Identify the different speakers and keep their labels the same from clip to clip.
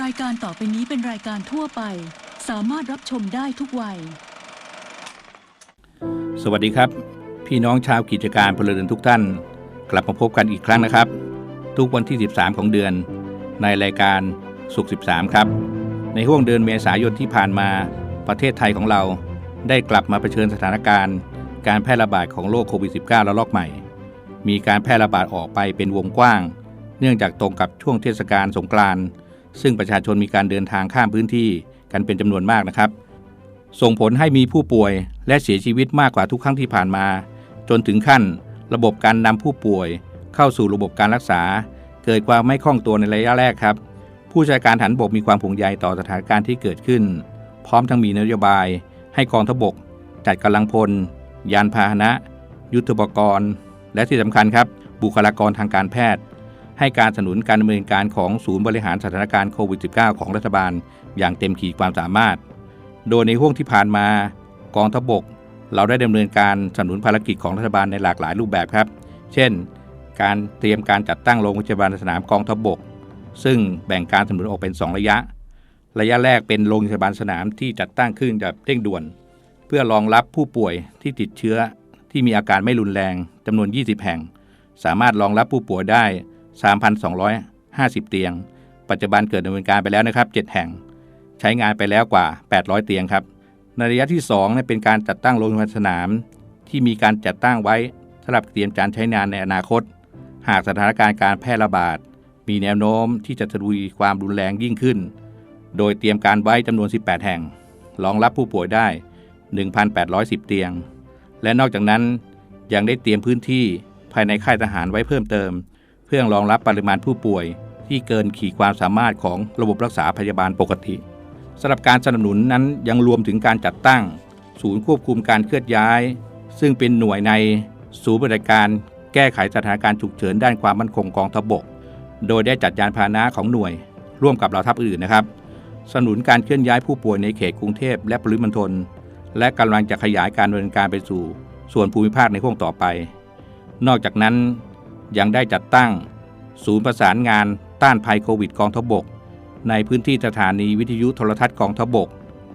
Speaker 1: รายการต่อไปนี้เป็นรายการทั่วไป สามารถรับชมได้ทุกวัย
Speaker 2: สวัสดีครับ พี่น้องชาวกิจการพลเรือนทุกท่าน กลับมาพบกันอีกครั้งนะครับ ทุกวันที่ 13 ของเดือน ในรายการสุข 13 ครับ ในห่วงเดือนเมษายนที่ผ่านมาประเทศไทยของเรา ได้กลับมาเผชิญสถานการณ์ การแพร่ระบาดของโรคโควิด -19 ระลอกใหม่ มีการแพร่ระบาดออกไปเป็นวงกว้าง เนื่องจากตรงกับช่วงเทศกาลสงกรานต์ ซึ่งประชาชนมีการเดินทางข้ามพื้นที่กันเป็นจำนวนมากนะครับ ส่งผลให้มีผู้ป่วยและเสียชีวิตมากกว่าทุกครั้งที่ผ่านมา จนถึงขั้น ระบบการนำผู้ป่วย เข้าสู่ระบบการรักษา เกิดความไม่คล่องตัวในระยะแรกครับ ผู้จัดการฐานบกมีความห่วงใยต่อสถานการณ์ที่เกิดขึ้น พร้อมทั้งมีนโยบาย ให้กองทพบก จัดกำลังพล ยานพาหนะ ยุทธปกรณ์ และที่สำคัญครับ บุคลากรทางการแพทย์ ให้การสนับสนุนการดำเนินการของศูนย์บริหารสถานการณ์โควิด -19 ของรัฐบาล อย่างเต็มขีดความสามารถ โดยในห่วงที่ผ่านมากองทพบก เราได้ดำเนินการสนับสนุนภารกิจของรัฐบาลในหลากหลายรูปแบบครับ เช่น การเตรียมการจัดตั้งโรงพยาบาลสนามกองทพบก ซึ่งแบ่งการสนับสนุนออกเป็น 2 ระยะ ระยะแรกเป็นโรงพยาบาลสนามที่จัดตั้งขึ้นแบบเร่งด่วน เพื่อรองรับผู้ป่วยที่ติดเชื้อที่มีอาการไม่รุนแรงจำนวน 20 แห่ง สามารถรองรับผู้ป่วยได้ 3,250 เตียง ปัจจุบันเกิดดำเนินการไปแล้วนะครับ 7 แห่ง ใช้งานไปแล้วกว่า 800 เตียงครับ ในระยะที่2เนี่ยเป็นการจัดตั้งโรงพยาบาลสนาม ที่มีการจัดตั้งไว้สำหรับเตรียมการใช้งานในอนาคต หากสถานการณ์การแพร่ระบาด มีแนวโน้มที่จะทวีความรุนแรงยิ่งขึ้น โดยเตรียมการไว้จำนวน 18 แห่ง รองรับผู้ป่วยได้ 1,810 เตียง และนอกจากนั้นยังได้เตรียมพื้นที่ภายในค่ายทหารไว้เพิ่มเติม พื่อรองรับปริมาณผู้ป่วย ที่เกินขีดความสามารถของระบบรักษาพยาบาลปกติสำหรับการสนับสนุนนั้นยังรวมถึงการจัดตั้ง ศูนย์ควบคุมการเคลื่อนย้าย ซึ่งเป็นหน่วยในศูนย์บริการแก้ไขสถานการณ์ฉุกเฉินด้านความมั่นคงกองทพบก โดยได้จัดยานพาหนะของหน่วย ร่วมกับเหล่าทัพอื่นนะครับสนับสนุนการเคลื่อนย้ายผู้ป่วยในเขตกรุงเทพและปริมณฑลและกำลังจะขยายการดำเนินการไปสู่ ส่วนภูมิภาคในห่วงต่อไป นอกจากนั้น ยังได้จัดตั้ง ศูนย์ประสานงานต้านภัยโควิดกองทบก ในพื้นที่สถานีวิทยุโทรทัศน์กองทบก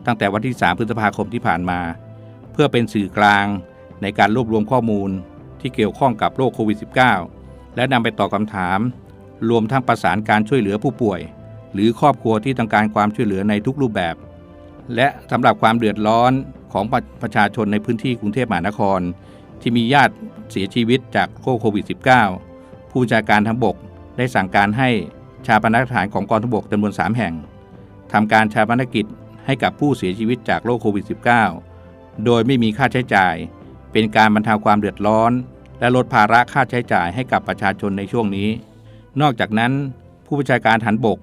Speaker 2: ตั้งแต่วันที่ 3 พฤษภาคมที่ผ่านมา เพื่อเป็นสื่อกลางในการรวบรวมข้อมูลที่เกี่ยวข้องกับโรคโควิด -19 และนำไปตอบคำถาม รวมทั้งประสานการช่วยเหลือผู้ป่วย หรือครอบครัวที่ต้องการความช่วยเหลือในทุกรูปแบบ และสำหรับความเดือดร้อนของประประชาชนในพื้นที่กรุงเทพมหานคร ที่มีญาติเสียชีวิตจากโรคโควิด -19 ผู้จัดการทางบกได้สั่งการให้ชาปนสถานของกองทัพบกจำนวน 3 แห่งทำการชาปนกิจให้กับผู้เสียชีวิตจากโรคโควิด -19 โดยไม่มีค่าใช้จ่าย เป็นการบรรเทาความเดือดร้อน และลดภาระค่าใช้จ่ายให้กับประชาชนในช่วงนี้ นอกจากนั้น ผู้บัญชาการฐานบก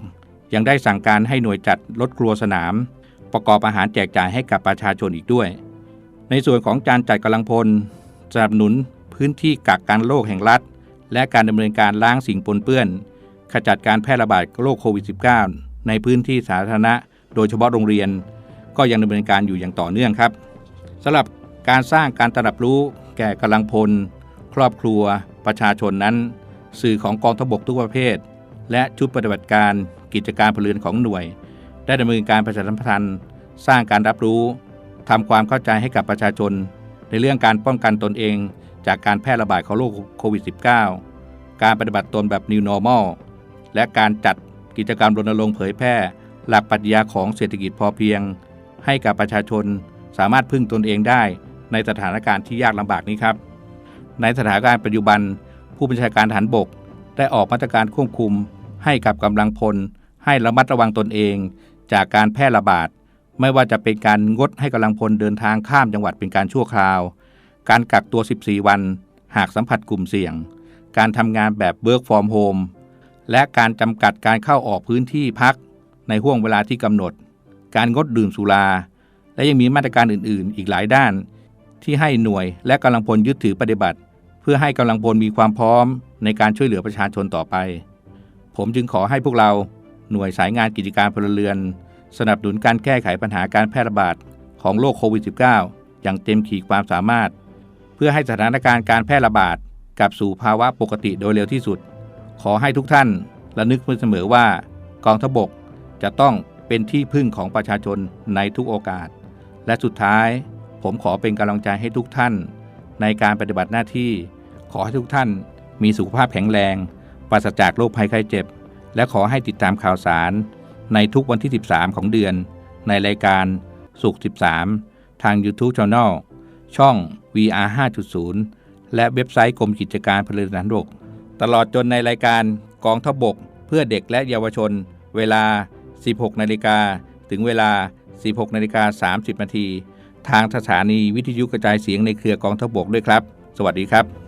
Speaker 2: ยังได้สั่งการให้หน่วยจัดรถครัวสนาม ประกอบอาหารแจกจ่ายให้กับประชาชนอีกด้วย ในส่วนของการจัดกำลังพลสนับสนุนพื้นที่กักกันโรคแห่งรัฐ และการดำเนินการล้างสิ่งปนเปื้อน ขจัดการแพร่ระบาดโรคโควิด -19 ในพื้นที่สาธารณะ โดยเฉพาะโรงเรียน ก็ยังดำเนินการอยู่อย่างต่อเนื่องครับสำหรับการสร้างการตระหนักรู้ แก่กำลังพล ครอบครัว ประชาชนนั้น สื่อของกองทบกทุกประเภท และชุดปฏิบัติการ กิจการพลเรือนของหน่วย ได้ดำเนินการประชาสัมพันธ์ สร้างการรับรู้ทำความเข้าใจให้กับประชาชน ในเรื่องการป้องกันตนเอง จากการแพร่ระบาดของโรคโควิด -19 การปฏิบัติตนแบบ New Normal และการจัดกิจกรรมรณรงค์เผยแพร่ หลักปรัชญาของเศรษฐกิจพอเพียง ให้กับประชาชนสามารถพึ่งตนเองได้ ในสถานการณ์ที่ยากลำบากนี้ครับ ในสถานการณ์ปัจจุบัน ผู้บัญชาการทหารบก ได้ออกมาตรการควบคุม ให้กับกำลังพล ให้ระมัดระวังตนเอง จากการแพร่ระบาดไม่ว่าจะเป็นการงดให้กำลังพลเดินทางข้ามจังหวัดเป็นการชั่วคราว การกักตัว 14 วัน หากสัมผัสกลุ่มเสี่ยง การทำงานแบบ work from home และการจำกัดการเข้าออกพื้นที่พักในห่วงเวลาที่กำหนด การงดดื่มสุรา และยังมีมาตรการอื่น ๆ อีกหลายด้าน ที่ให้หน่วยและกำลังพลยึดถือปฏิบัติ เพื่อให้กำลังพลมีความพร้อมในการช่วยเหลือประชาชนต่อไป ผมจึงขอให้พวกเราหน่วยสายงานกิจการพลเรือน สนับสนุนการแก้ไขปัญหาการแพร่ระบาดของโรคโควิด -19 อย่างเต็มขีดความสามารถ พื่อให้สถานการณ์การแพร่ระบาดกลับสู่ภาวะปกติโดยเร็วที่สุด ขอให้ทุกท่านระลึกเสมอว่ากองทพบกจะต้องเป็นที่พึ่งของประชาชนในทุกโอกาส และสุดท้ายผมขอเป็นกำลังใจให้ทุกท่าน ในการปฏิบัติหน้าที่ ขอให้ทุกท่านมีสุขภาพแข็งแรงปราศจากโรคภัยไข้เจ็บ และขอให้ติดตามข่าวสาร ในทุกวันที่ 13 ของเดือน ในรายการสุข 13 ทาง YouTube Channel ช่อง VR 5.0 และเว็บไซต์กรมกิจการพลเรือนทหารบก ตลอดจนในรายการกองทัพบก เพื่อเด็กและเยาวชน เวลา 16 นาฬิกาถึงเวลา 16 นาฬิกา 30 นาที ทางสถานีวิทยุกระจายเสียงในเครือกองทัพบกด้วยครับ สวัสดีครับ